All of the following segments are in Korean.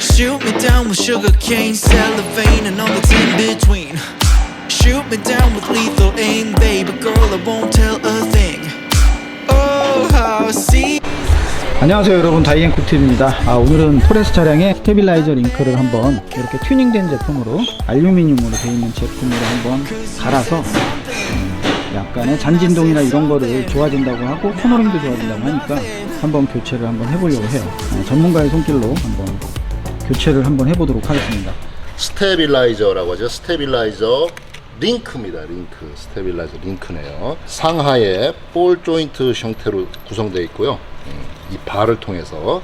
Shoot me down with sugar cane, cellophane, and all that's in between. Shoot me down with lethal aim, baby girl, I won't tell a thing. Oh, how see. 안녕하세요 여러분 다이앤쿠트입니다 아, 오늘은 토레스 차량에 스테빌라이저 링크를 한번 이렇게 튜닝된 제품으로 알루미늄으로 되어 있는 제품으로 한번 갈아서 음, 약간의 잔진동이나 이런 거를 좋아진다고 하고 코너링도 좋아진다고 하니까 한번 교체를 한번 해보려고 해요 어, 전문가의 손길로 한번 교체를 한번 해보도록 하겠습니다 스테빌라이저라고 하죠. 스테빌라이저 링크입니다. 링크. 스테빌라이저 링크네요. 상하에 볼 조인트 형태로 구성되어 있고요. 음, 이 바를 통해서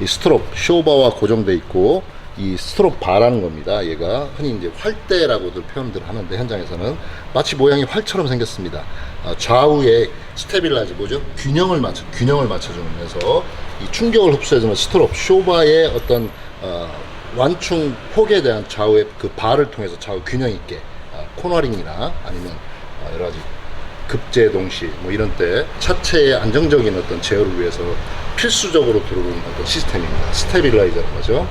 이 스트롭 쇼버와 고정되어 있고 이 스트롭 바라는 겁니다. 얘가 흔히 이제 활대라고들 표현들 하는데 현장에서는 마치 모양이 활처럼 생겼습니다. 아, 좌우에 스테빌라이저 뭐죠? 균형을 맞춰 균형을 맞춰주면서 이 충격을 흡수해주는 스트롭 쇼바의 어떤 어, 완충 폭에 대한 좌우의 그 바를 통해서 좌우 균형 있게 아, 코너링이나 아니면 아, 여러 가지 급제 동시 뭐 이런 때 차체의 안정적인 어떤 제어를 위해서 필수적으로 들어오는 어떤 시스템입니다. 스테빌라이저라는 거죠.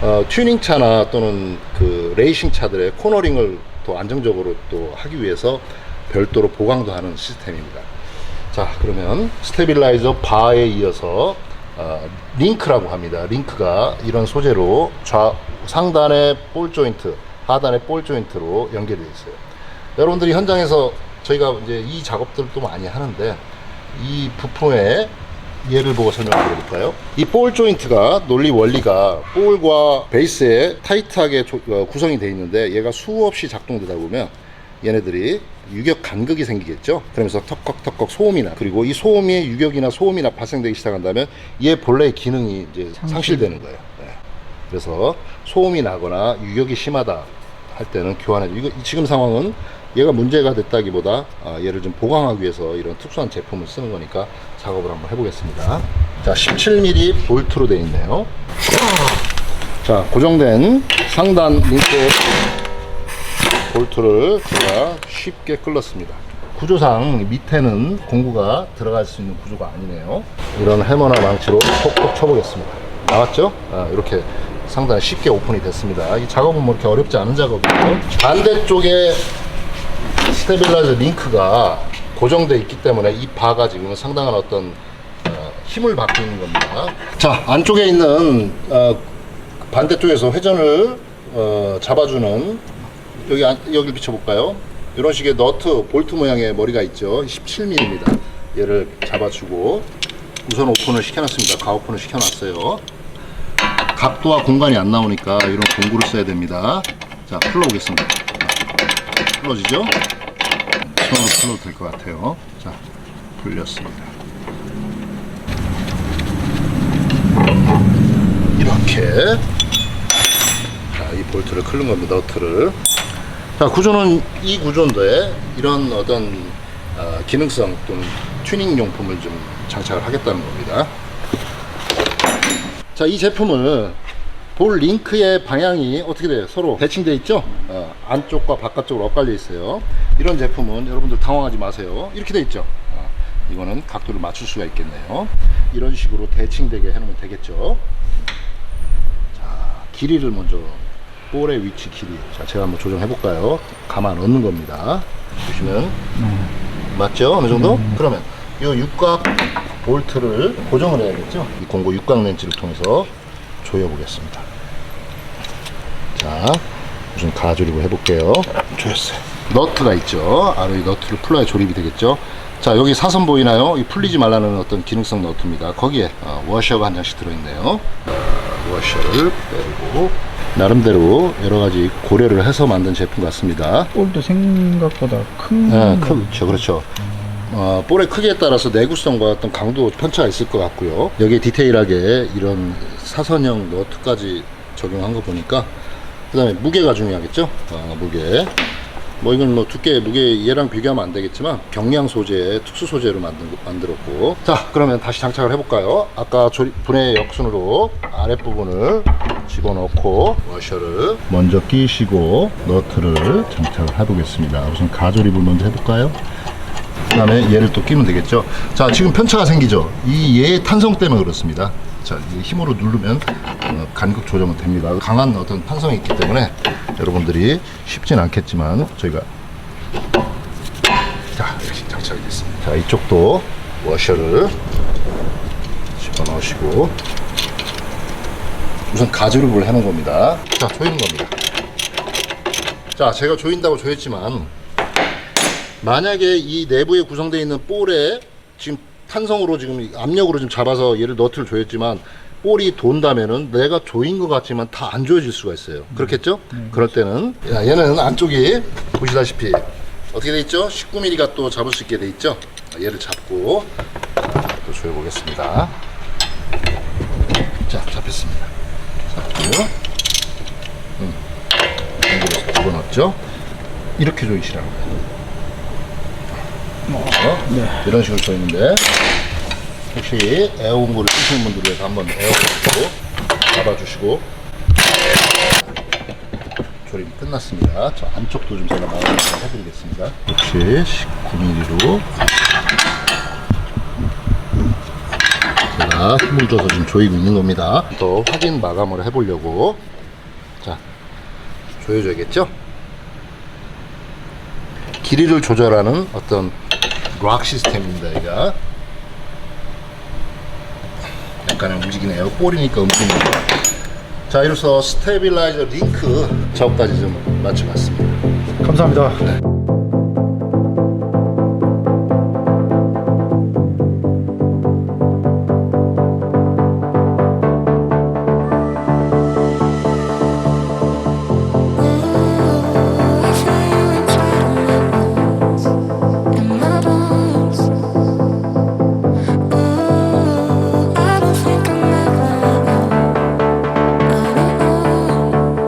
어, 튜닝 차나 또는 그 레이싱 차들의 코너링을 더 안정적으로 또 하기 위해서 별도로 보강도 하는 시스템입니다. 자 그러면 스테빌라이저 바에 이어서 어, 링크라고 합니다. 링크가 이런 소재로 좌 상단의 볼 조인트, 하단의 볼 조인트로 연결되어 있어요. 여러분들이 현장에서 저희가 이제 이 작업들을 또 많이 하는데 이 부품의 예를 보고 설명을 드려볼까요? 이 볼 조인트가 논리 원리가 볼과 베이스에 타이트하게 조- 어, 구성이 되어 있는데 얘가 수없이 작동되다 보면 얘네들이 유격 간극이 생기겠죠. 그러면서 턱컥턱컥 소음이나 그리고 이 소음이 유격이나 소음이나 발생되기 시작한다면 얘 본래의 기능이 이제 상실 되는 거예요. 네. 그래서 소음이 나거나 유격이 심하다 할 때는 교환해. 이거 지금 상황은 얘가 문제가 됐다기보다 아, 얘를 좀 보강하기 위해서 이런 특수한 제품을 쓰는 거니까 작업을 한번 해보겠습니다. 자, 17mm 볼트로 되어 있네요. 자, 고정된 상단 링크 볼트를 제가 쉽게 끌었습니다. 구조상 밑에는 공구가 들어갈 수 있는 구조가 아니네요. 이런 해머나 망치로 톡톡 쳐보겠습니다. 나왔죠? 아, 이렇게 상당히 쉽게 오픈이 됐습니다. 이 작업은 뭐 이렇게 어렵지 않은 작업이고 반대쪽에 스테빌라이저 링크가 고정되어 있기 때문에 이 바가 지금 상당한 어떤 어, 힘을 받고 있는 겁니다. 자 안쪽에 있는 어, 반대쪽에서 회전을 어, 잡아주는 여기 안, 여기 비춰볼까요? 이런 식의 너트 볼트 모양의 머리가 있죠. 17mm입니다. 얘를 잡아주고 우선 오픈을 시켜놨습니다. 가오픈을 시켜놨어요. 각도와 공간이 안 나오니까 이런 공구를 써야 됩니다. 자 풀러보겠습니다. 풀어지죠? 손으로 풀어도 될 것 같아요. 자, 풀렸습니다. 이렇게 자, 이 볼트를 클는 겁니다. 너트를. 자, 구조는 이 구조인데 이런 어떤 어, 기능성 또는 튜닝 용품을 좀 장착을 하겠다는 겁니다. 자, 이 제품을 볼 링크의 방향이 어떻게 돼요? 서로 대칭되어 있죠? 어, 안쪽과 바깥쪽으로 엇갈려 있어요. 이런 제품은 여러분들 당황하지 마세요. 이렇게 돼 있죠? 어, 이거는 각도를 맞출 수가 있겠네요. 이런 식으로 대칭되게 해놓으면 되겠죠? 자, 길이를 먼저 볼의 위치 길이. 자, 제가 한번 조정해 볼까요? 가만 넣는 겁니다. 보시면 맞죠? 어느 정도? 그러면 이 육각 볼트를 고정을 해야겠죠? 이 공구 육각 렌치를 통해서 조여 보겠습니다. 자, 우선 가조립을 해볼게요. 조였어요. 너트가 있죠. 아래 이 너트를 풀어야 조립이 되겠죠. 자, 여기 사선 보이나요? 이 풀리지 말라는 어떤 기능성 너트입니다. 거기에 어, 워셔가 한 장씩 들어있네요. 어, 워셔를 빼고 나름대로 여러 가지 고려를 해서 만든 제품 같습니다. 볼도 생각보다 큰 네, 그렇죠, 그렇죠. 어, 볼의 크기에 따라서 내구성과 어떤 강도 편차가 있을 것 같고요. 여기에 디테일하게 이런 사선형 너트까지 적용한 거 보니까 그 다음에 무게가 중요하겠죠. 어, 무게. 뭐 이건 뭐 두께 무게 얘랑 비교하면 안 되겠지만 경량 소재 특수 소재로 만든 만들었고 자 그러면 다시 장착을 해볼까요 아까 조립 분해 역순으로 아랫부분을 집어넣고 워셔를 먼저 끼시고 너트를 장착을 해보겠습니다 우선 가조립을 먼저 해볼까요 그 다음에 얘를 또 끼면 되겠죠. 자, 지금 편차가 생기죠. 이 얘의 탄성 때문에 그렇습니다. 자, 힘으로 누르면 어, 간격 조정은 됩니다. 강한 어떤 탄성이 있기 때문에 여러분들이 쉽진 않겠지만 저희가 자, 이렇게 장착이 됐습니다. 자, 이쪽도 워셔를 집어넣으시고 우선 가지룹을 해놓은 겁니다. 자, 조이는 겁니다. 자, 제가 조인다고 조였지만 만약에 이 내부에 구성되어 있는 볼에 지금 탄성으로 지금 압력으로 좀 잡아서 얘를 너트를 조였지만 볼이 돈다면은 내가 조인 것 같지만 다 안 조여질 수가 있어요. 그렇겠죠? 그럴 때는 야, 얘는 안쪽이 보시다시피 어떻게 돼 있죠? 19mm가 또 잡을 수 있게 돼 있죠? 얘를 잡고 또 조여 보겠습니다. 자, 잡혔습니다. 잡고 음, 집어넣었죠? 이렇게 조이시라고 어? 네. 이런 식으로 조이는데 혹시 에어공구를 쓰시는 분들을 위해서 한번 에어공구로 잡아주시고 조립이 끝났습니다. 저 안쪽도 좀 제가 좀 해드리겠습니다. 역시 19mm로 제가 힘을 줘서 지금 조이고 있는 겁니다. 또 확인 마감을 해보려고 자 조여줘야겠죠? 길이를 조절하는 어떤 락 시스템입니다. 얘가 약간의 움직이네요. 볼이니까 움직이는 거. 자, 이로써 스테빌라이저 링크 작업까지 좀 마쳐봤습니다. 감사합니다.